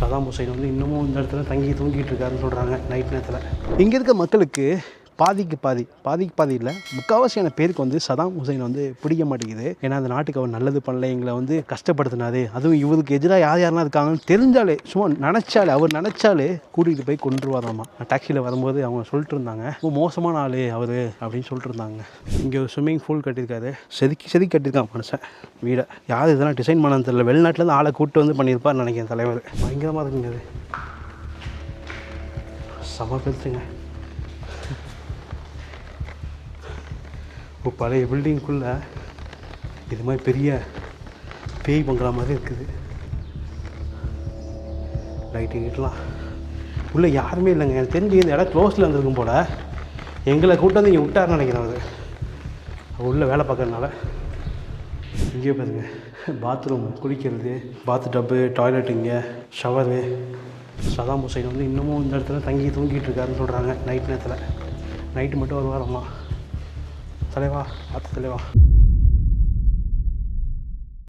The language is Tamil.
சதாம் ஹுசைன் வந்து இன்னமும் இந்த இடத்துல தங்கி தூங்கிட்டு இருக்காருன்னு சொல்கிறாங்க நைட் நேரத்தில். இங்கே இருக்க மக்களுக்கு பாதிக்கு பாதி பாதிக்கு பாதி இல்லை. முக்கால்வாசியான பேருக்கு வந்து சதாம் ஹுசைன் வந்து பிடிக்க மாட்டேங்குது. ஏன்னா அந்த நாட்டுக்கு அவர் நல்லது பண்ணல எங்களை வந்து கஷ்டப்படுத்தினாரு. அதுவும் இவருக்கு எதிராக யார் யாரெல்லாம் இருக்காங்கன்னு தெரிஞ்சாலே சும்மா நினச்சாலே அவர் நினச்சாலே கூட்டிகிட்டு போய் கொண்டு நான் டாக்ஸியில் வரும்போது அவங்க சொல்லிட்டு இருந்தாங்க. ரொம்ப மோசமான ஆள் அவர் அப்படின்னு சொல்லிட்டு இருந்தாங்க. இங்கே ஒரு ஸ்விம்மிங் பூல் கட்டியிருக்காரு. செதுக்கி செதுக்கி கட்டியிருக்கான் மனுஷன். வீடை. யார் இதெல்லாம் டிசைன் பண்ணன்னு தெரியல. வெளிநாட்டிலேருந்து ஆளை கூப்பிட்டு வந்து பண்ணியிருப்பார் நினைக்கிறேன் தலைவர். பயங்கரமாக இருக்குங்க அது செம இப்போ பழைய பில்டிங்குள்ளே இது மாதிரி பெரிய பேய் பங்களா மாதிரி இருக்குது. லைட்டிங் கிட்டலாம் உள்ளே யாருமே இல்லைங்க. எனக்கு தெரிஞ்சு இந்த இடம் க்ளோஸில் இருந்திருக்கும் போல். எங்களை கூட்டு வந்து இங்கே விட்டாருன்னு நினைக்கிறேன் அது உள்ளே வேலை பார்க்கறதுனால. இங்கே பாருங்க. பாத்ரூம் குளிக்கிறது பாத் டப்பு டாய்லெட் இங்கே ஷவரு சதாம் ஹுசைன் வந்து இன்னமும் இந்த இடத்துல தங்கி தூங்கிட்டு இருக்காருன்னு சொல்கிறாங்க நைட் நேரத்தில். நைட்டு மட்டும் வருவாராம்மா れは、あとそれは。